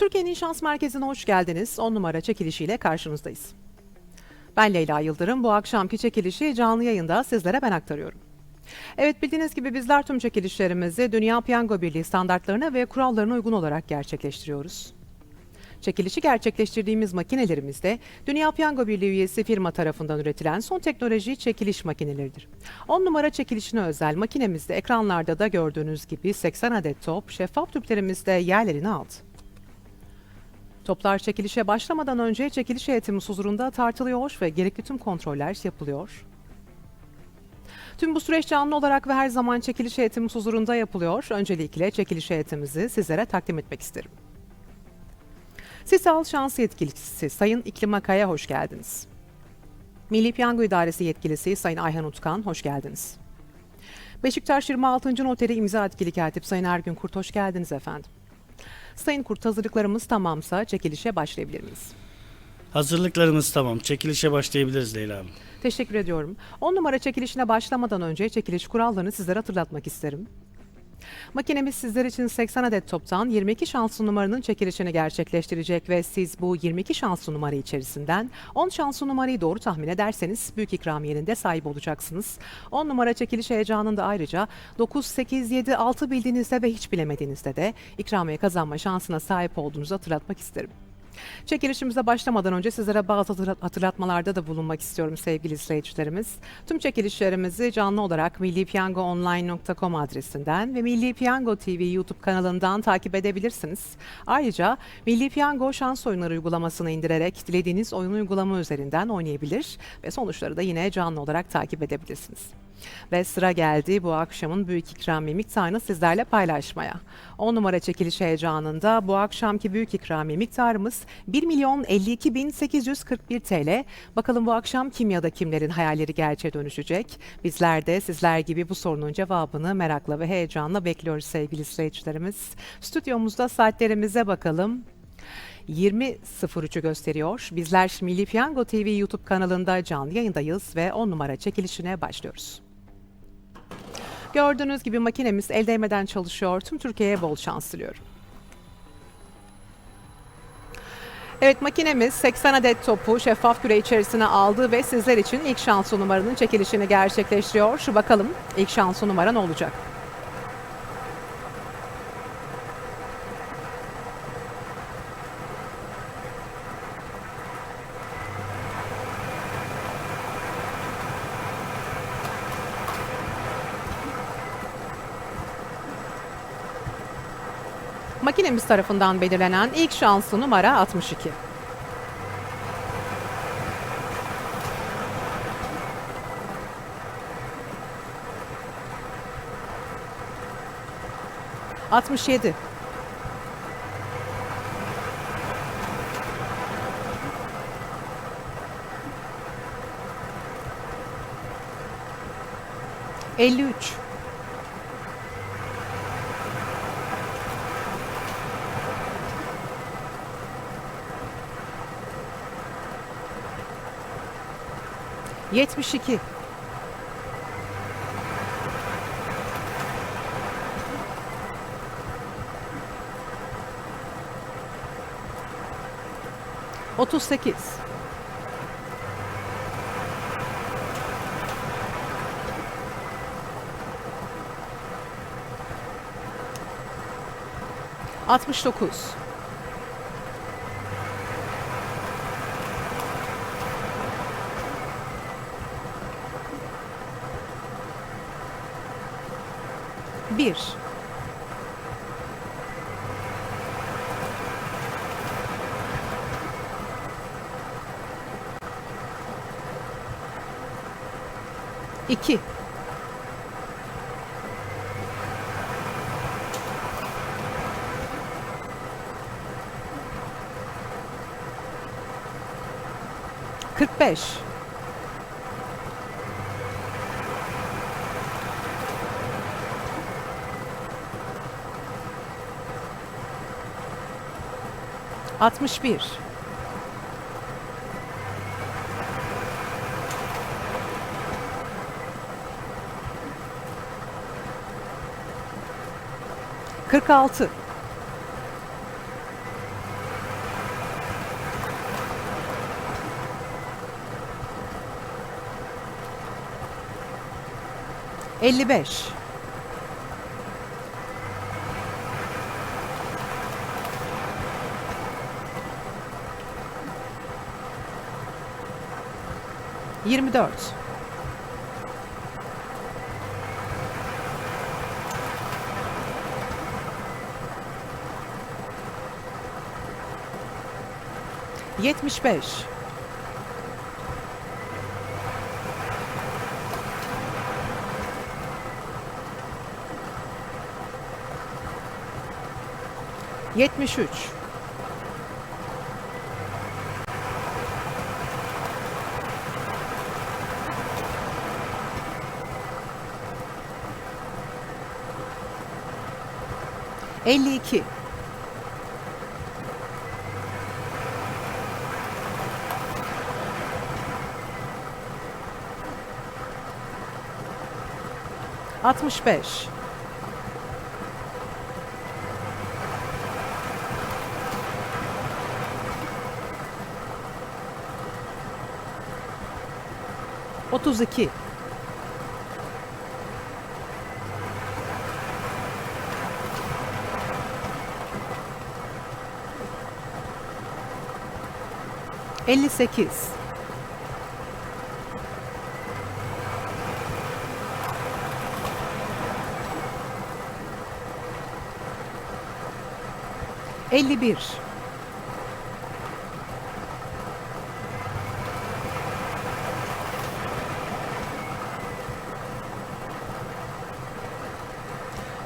Türkiye'nin şans merkezine hoş geldiniz. 10 numara çekilişiyle karşınızdayız. Ben Leyla Yıldırım. Bu akşamki çekilişi canlı yayında sizlere ben aktarıyorum. Evet bildiğiniz gibi bizler tüm çekilişlerimizi Dünya Piyango Birliği standartlarına ve kurallarına uygun olarak gerçekleştiriyoruz. Çekilişi gerçekleştirdiğimiz makinelerimizde Dünya Piyango Birliği üyesi firma tarafından üretilen son teknoloji çekiliş makineleridir. 10 numara çekilişine özel makinemizde ekranlarda da gördüğünüz gibi 80 adet top şeffaf tüplerimizde yerlerini aldı. Toplar çekilişe başlamadan önce çekiliş heyetimiz huzurunda tartılıyor ve gerekli tüm kontroller yapılıyor. Tüm bu süreç canlı olarak ve her zaman çekiliş heyetimiz huzurunda yapılıyor. Öncelikle çekiliş heyetimizi sizlere takdim etmek isterim. Sisal Şans Yetkilisi Sayın İklim Akay'a hoş geldiniz. Milli Piyango İdaresi Yetkilisi Sayın Ayhan Utkan hoş geldiniz. Beşiktaş 26. Noteri İmza Etkili Katip Sayın Ergün Kurt hoş geldiniz efendim. Sayın Kurt hazırlıklarımız tamamsa çekilişe başlayabilir miyiz? Hazırlıklarımız tamam. Çekilişe başlayabiliriz Leyla Hanım. Teşekkür ediyorum. 10 numara çekilişine başlamadan önce çekiliş kurallarını sizlere hatırlatmak isterim. Makinemiz sizler için 80 adet toptan 22 şanslı numaranın çekilişini gerçekleştirecek ve siz bu 22 şanslı numara içerisinden 10 şanslı numarayı doğru tahmin ederseniz büyük ikramiyenin de sahibi olacaksınız. 10 numara çekiliş heyecanında ayrıca 9, 8, 7, 6 bildiğinizde ve hiç bilemediğinizde de ikramiye kazanma şansına sahip olduğunuzu hatırlatmak isterim. Çekilişimize başlamadan önce sizlere bazı hatırlat- hatırlatmalarda da bulunmak istiyorum sevgili izleyicilerimiz. Tüm çekilişlerimizi canlı olarak millipiyangoonline.com adresinden ve Milli Piyango TV YouTube kanalından takip edebilirsiniz. Ayrıca Milli Piyango şans oyunları uygulamasını indirerek dilediğiniz oyun uygulama üzerinden oynayabilir ve sonuçları da yine canlı olarak takip edebilirsiniz. Ve sıra geldi bu akşamın büyük ikramiye miktarını sizlerle paylaşmaya. 10 numara çekiliş heyecanında bu akşamki büyük ikramiye miktarımız 1 milyon 52 bin 841 TL. Bakalım bu akşam kim ya da kimlerin hayalleri gerçeğe dönüşecek? Bizler de sizler gibi bu sorunun cevabını merakla ve heyecanla bekliyoruz sevgili izleyicilerimiz. Stüdyomuzda saatlerimize bakalım. 20.03'ü gösteriyor. Bizler Milli Piyango TV YouTube kanalında canlı yayındayız ve 10 numara çekilişine başlıyoruz. Gördüğünüz gibi makinemiz el değmeden çalışıyor. Tüm Türkiye'ye bol şans diliyorum. Evet makinemiz 80 adet topu şeffaf küre içerisine aldı ve sizler için ilk şanslı numaranın çekilişini gerçekleştiriyor. Şu bakalım ilk şanslı numara ne olacak? Makinemiz tarafından belirlenen ilk şanslı numara 62. Altmış yedi. Elli üç. Yetmiş iki. Otuz sekiz. Altmış dokuz. Bir. İki. Kırk 61 46 55 Kırk altı. 55 24 75 52 65 32 58 51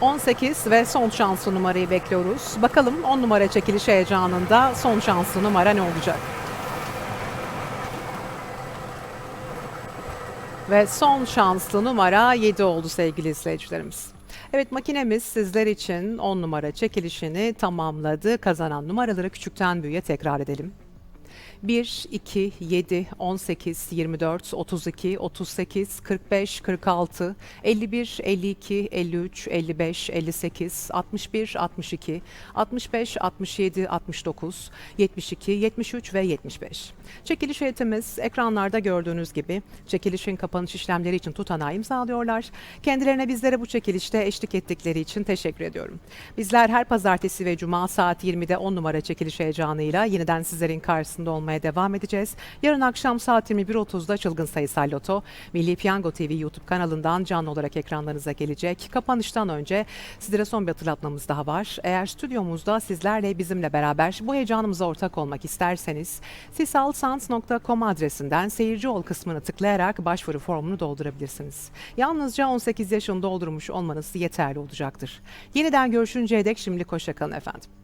18 ve son şanslı numarayı bekliyoruz. Bakalım 10 numara çekiliş heyecanında son şanslı numara ne olacak? Ve son şanslı numara 7 oldu sevgili izleyicilerimiz. Evet makinemiz sizler için 10 numara çekilişini tamamladı. Kazanan numaraları küçükten büyüğe tekrar edelim. 1, 2, 7, 18, 24, 32, 38, 45, 46, 51, 52, 53, 55, 58, 61, 62, 65, 67, 69, 72, 73 ve 75. Çekiliş heyetimiz ekranlarda gördüğünüz gibi çekilişin kapanış işlemleri için tutanağı imzalıyorlar. Kendilerine bizlere bu çekilişte eşlik ettikleri için teşekkür ediyorum. Bizler her pazartesi ve cuma saat 20'de 10 numara çekiliş heyecanıyla yeniden sizlerin karşısında olmaya devam edeceğiz. Yarın akşam saat 21.30'da Çılgın Sayısal Loto, Milli Piyango TV YouTube kanalından canlı olarak ekranlarınıza gelecek. Kapanıştan önce sizlere son bir hatırlatmamız daha var. Eğer stüdyomuzda sizlerle bizimle beraber bu heyecanımıza ortak olmak isterseniz sisalsans.com adresinden seyirci ol kısmını tıklayarak başvuru formunu doldurabilirsiniz. Yalnızca 18 yaşını doldurmuş olmanız yeterli olacaktır. Yeniden görüşünceye dek şimdilik hoşçakalın efendim.